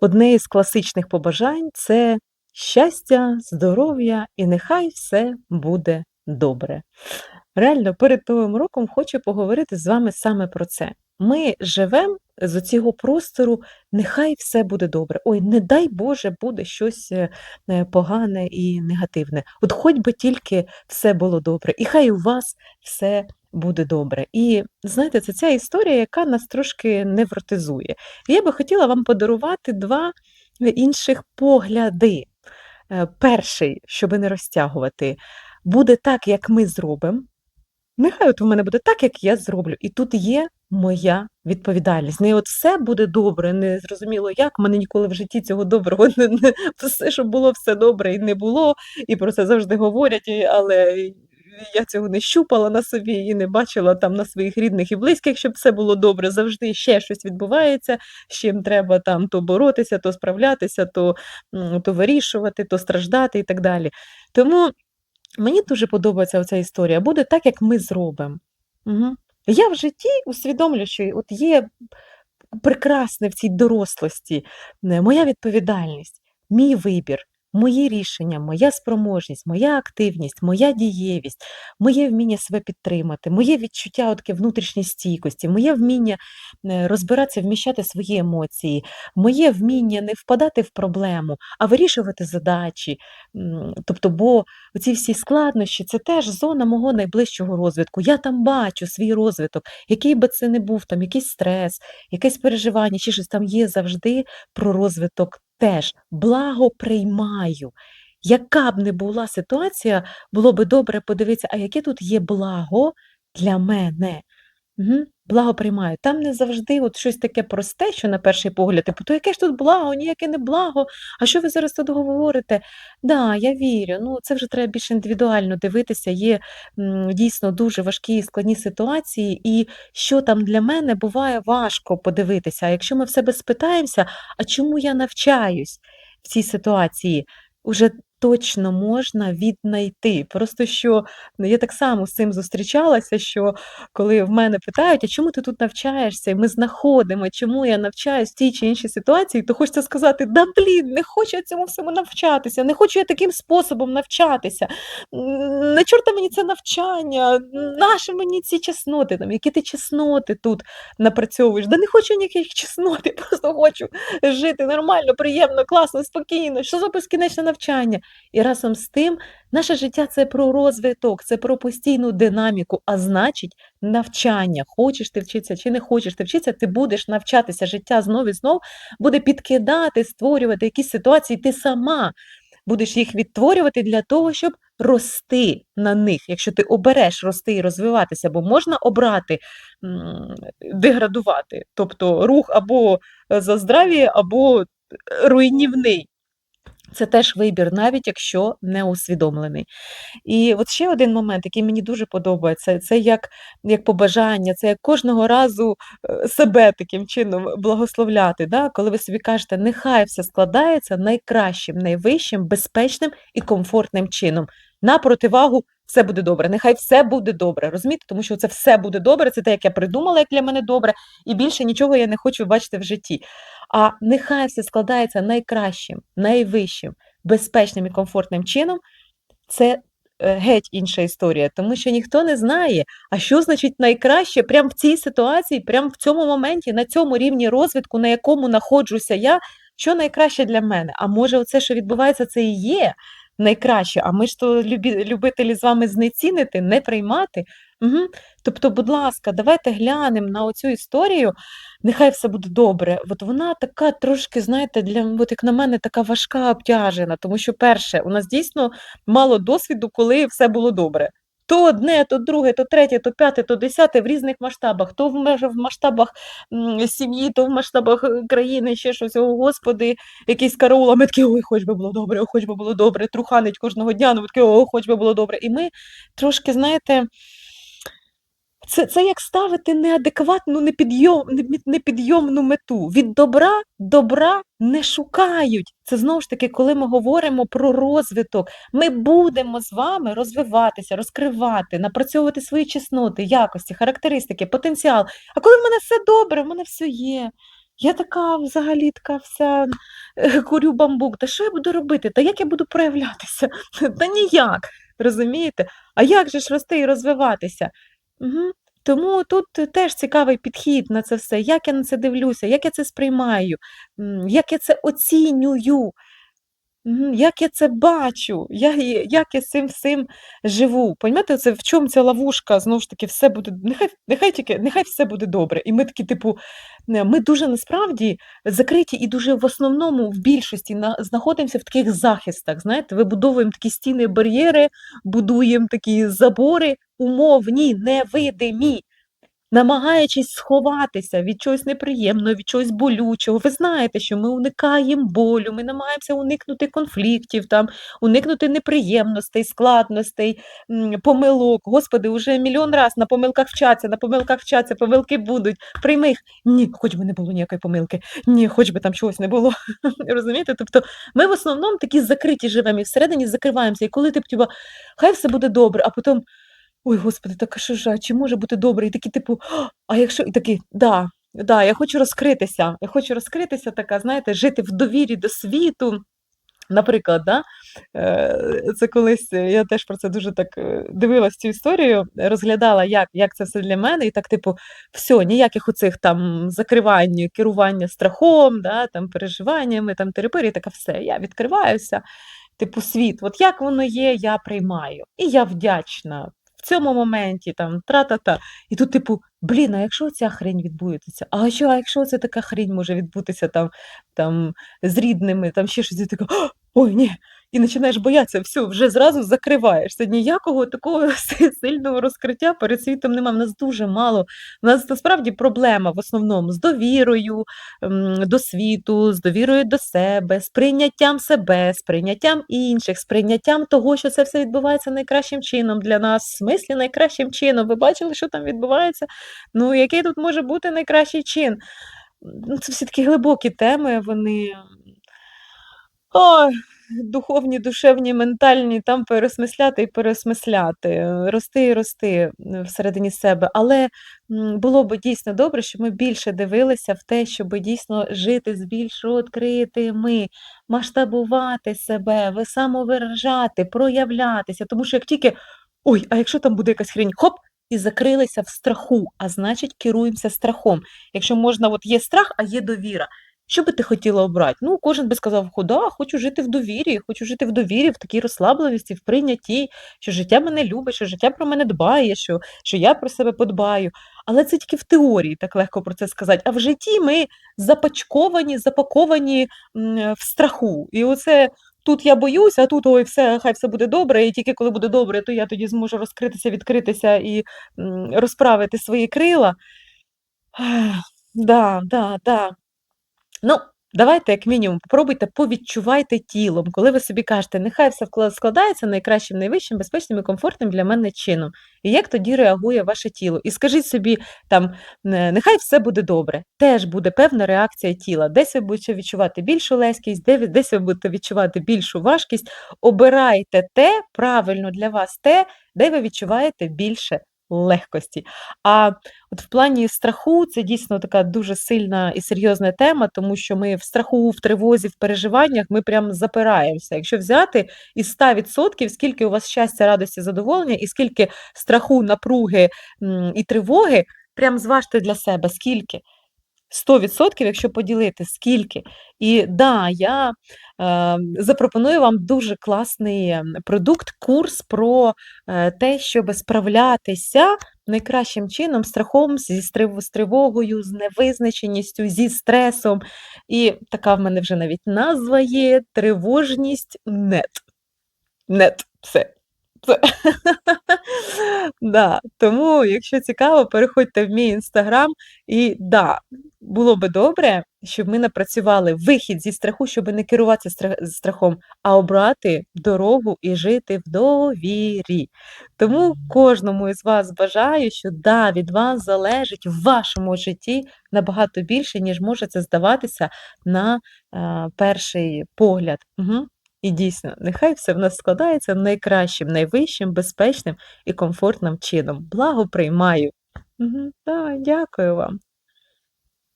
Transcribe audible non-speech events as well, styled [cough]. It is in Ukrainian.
Одне із класичних побажань це щастя, здоров'я і нехай все буде добре. Реально, перед Новим роком хочу поговорити з вами саме про це. Ми живемо з оцього простору, нехай все буде добре. Ой, не дай Боже, буде щось е, е, погане і негативне. От хоч би тільки все було добре, і хай у вас все буде добре. І знаєте, це ця історія, яка нас трошки невротизує. Я би хотіла вам подарувати два інших погляди. Е, Перший, щоб не розтягувати, буде так, як ми зробимо. Нехай от у мене буде так, як я зроблю. І тут є моя відповідальність. Не от все буде добре, не зрозуміло як. У мене ніколи в житті цього доброго [laughs] не, не все, щоб було все добре і не було. І про це завжди говорять, але я цього не щупала на собі і не бачила там на своїх рідних і близьких, щоб все було добре. Завжди ще щось відбувається, з чим треба там то боротися, то справлятися, то, то вирішувати, то страждати і так далі. Тому. Мені дуже подобається оця історія. Буде так, як ми зробимо. Мгм. Я в житті усвідомлюю, що от є прекрасне в цій дорослості, моя відповідальність, мій вибір, мої рішення, моя спроможність, моя активність, моя дієвість, моє вміння себе підтримати, моє відчуття от внутрішньої стійкості, моє вміння е, розбиратися, вміщати свої емоції, моє вміння не впадати в проблему, а вирішувати задачі. Тобто, бо оці всі складнощі це теж зона мого найближчого розвитку. Я там бачу свій розвиток, який би це не був, там якийсь стрес, якесь переживання, чи щось там є завжди про розвиток теж. Благо приймаю. Яка б не була ситуація, було би добре подивитися, а яке тут є благо для мене. Мгм. Благо приймаю. Там не завжди от щось таке просте, що на перший погляд, типу, то яке ж тут благо, ніяке не благо. А що ви зараз тут говорите? Да, я вірю. Ну, це вже треба більш індивідуально дивитися. Є м, дійсно дуже важкі і складні ситуації, і що там для мене буває важко подивитися. А якщо ми в себе спитаємося, а чому я навчаюсь в цій ситуації, уже точно можна віднайти. Просто що ну, я так само з цим зустрічалася, що коли в мене питають, а чому ти тут навчаєшся? І ми знаходимо, чому я навчаюсь в тій чи іншій ситуації, то хочеться сказати: да блін, не хочу я цьому всьому навчатися, не хочу я таким способом навчатися. На чорта мені це навчання, нащо мені ці чесноти? Там, які ти чесноти тут напрацьовуєш? Да не хочу ніяких чеснот, я [laughs] просто хочу жити нормально, приємно, класно, спокійно. Що за безкінечне навчання? І разом з тим, наше життя це про розвиток, це про постійну динаміку, а значить, навчання. Хочеш ти вчитися чи не хочеш ти вчитися, ти будеш навчатися. Життя знов і знов буде підкидати, створювати якісь ситуації. Ти сама будеш їх відтворювати для того, щоб рости на них. Якщо ти обереш рости і розвиватися, бо можна обрати деградувати, тобто рух або за здраві, або е, руйнівний. Це теж вибір, навіть якщо не усвідомлений. І от ще один момент, який мені дуже подобається, це як, як побажання, це як кожного разу е, себе таким чином благословляти. Да? Коли ви собі кажете, нехай все складається найкращим, найвищим, безпечним і комфортним чином. На противагу все буде добре. Нехай все буде добре. Розумієте? Тому що це все буде добре, це те, як я придумала, як для мене добре, і більше нічого я не хочу бачити в житті. А нехай все складається найкращим, найвищим, безпечним і комфортним чином, це е, геть інша історія, тому що ніхто не знає, а що значить найкраще прямо в цій ситуації, прямо в цьому моменті, на цьому рівні розвитку, на якому знаходжуся я, що найкраще для мене. А може, оце, що відбувається, це і є найкраще. А ми ж то любі, любителі з вами знецінити, не приймати. Угу. Тобто, будь ласка, давайте глянемо на оцю історію. Нехай все буде добре. От вона така трошки, знаєте, для от як на мене, така важка обтяжена, тому що, перше, у нас дійсно мало досвіду, коли все було добре. То одне, то друге, то третє, то п'яте, то десяте в різних масштабах, то в межах в масштабах сім'ї, то в масштабах е, країни, ще щось, о Господи, якийсь караул, а ми такі, ой, хоч би було добре, хоч би було добре, труханить кожного дня, ну такі, о, хоч би було добре. І ми трошки, знаєте. Це це як ставити неадекватну, непідйом, непідйомну мету. Від добра добра не шукають. Це знову ж таки, коли ми говоримо про розвиток, ми будемо з вами розвиватися, розкривати, напрацьовувати свої чесноти, якості, характеристики, потенціал. А коли в мене все добре, в мене все є. Я така взагалі така вся е, курю бамбук. Та що я буду робити? Та як я буду проявлятися? [laughs] Та ніяк, розумієте? А як же ж рости і розвиватися? Мгм. Тому тут теж цікавий підхід на це все. Як я на це дивлюся, як я це сприймаю, як я це оцінюю. Як я це бачу, я як я цим всім живу. Понімаєте, це в чому ця ловушка, знову ж таки, все буде нехай нехай тільки нехай все буде добре. І ми такі, типу, ми дуже насправді закриті і дуже в основному, в більшості на знаходимося в таких захистах, знаєте, вибудовуємо такі стіни, бар'єри, будуємо такі забори умовні, невидимі. Намагаючись сховатися від чогось неприємного, від чогось болючого. Ви знаєте, що ми уникаємо болю, ми намагаємося уникнути конфліктів, там, уникнути неприємностей, складностей, помилок. Господи, уже мільйон раз на помилках вчаться, на помилках вчаться, помилки будуть. Прийми їх. Ні, хоч би не було ніякої помилки. Ні, хоч би там чогось не було. [laughs] Розумієте? Тобто ми в основному такі закриті живемо і всередині закриваємося. І коли ти типу, хай все буде добре, а потім. Ой, господи, так що ж, чи може бути добре? І такі, типу, а якщо і такий, да, да, я хочу розкритися. Я хочу розкритися, така, знаєте, жити в довірі до світу. Наприклад, да, е, це колись е, я теж про це дуже так е, дивилась цю історію, розглядала, як як це все для мене, і так, типу, все, ніяких оцих там закривань, керування страхом, да, там, переживаннями, там, терапії, така все, я відкриваюся, типу, світ, от як воно є, я приймаю. І я вдячна цьому моменті, там, тра-та-та. І тут, типу, блін, а якщо ця хрень відбудеться? А що, а якщо це така хрень може відбутися там, там з рідними, там ще щось, і ой, ні. І починаєш боятися, все, вже зразу закриваєшся. Ніякого такого [laughs] сильного розкриття перед світом немає. У нас дуже мало. У нас насправді проблема в основному з довірою до світу, з довірою до себе, з прийняттям себе, з прийняттям інших, з прийняттям того, що це все відбувається найкращим чином для нас, в смислі найкращим чином. Ви бачили, що там відбувається? Ну, який тут може бути найкращий чин? Ну, Це всі такі глибокі теми, вони. Ой, духовні, душевні, ментальні, там переосмисляти і переосмисляти, рости і рости е, всередині себе. Але було б дійсно добре, щоб ми більше дивилися в те, щоб дійсно жити з більш відкритими, масштабувати себе, самовиражати, проявлятися. Тому що як тільки ой, а якщо там буде якась хрінь, хоп, і закрилися в страху, а значить, керуємося страхом. Якщо можна, от є страх, а є довіра. Що би ти хотіла обрати? Ну, кожен би сказав, да, хочу жити в довірі, хочу жити в довірі, в такій розслабленості, в прийнятті, що життя мене любить, що життя про мене дбає, що, що я про себе подбаю. Але це тільки в теорії так легко про це сказати. А в житті ми запачковані, запаковані в страху. І оце тут я боюся, а тут ой, все, хай все буде добре, і тільки коли буде добре, то я тоді зможу розкритися, відкритися і розправити свої крила. Да, да, да. Ну, давайте, як мінімум, попробуйте, повідчувайте тілом, коли ви собі кажете, нехай все складається найкращим, найвищим, безпечним і комфортним для мене чином. І як тоді реагує ваше тіло? І скажіть собі, там, нехай все буде добре. Теж буде певна реакція тіла. Десь ви будете відчувати більшу легкість, десь ви будете відчувати більшу важкість. Обирайте те, правильно для вас те, де ви відчуваєте більше легкості. А От в плані страху це дійсно така дуже сильна і серйозна тема, тому що ми в страху, в тривозі, в переживаннях ми прям запираємося. Якщо взяти із 100%, скільки у вас щастя, радості, задоволення, і скільки страху, напруги і тривоги, прям зважте для себе, скільки. 100%, якщо поділити, скільки. І да, я е, запропоную вам дуже класний ем, продукт, курс про е, те, щоб справлятися найкращим чином страхом, зі тривогою, з невизначеністю, зі стресом. І така в мене вже навіть назва є тривожність нет. Нет, все. [laughs] Да, тому, якщо цікаво, переходьте в мій інстаграм. І да, було би добре, щоб ми напрацювали вихід зі страху, щоб не керуватися страхом, а обрати дорогу і жити в довірі. Тому кожному із вас бажаю, що да, від вас залежить в вашому житті набагато більше, ніж може це здаватися на е, перший погляд. Угу. І дійсно, нехай все в нас складається найкращим, найвищим, безпечним і комфортним чином. Благо приймаю. Угу, так, дякую вам.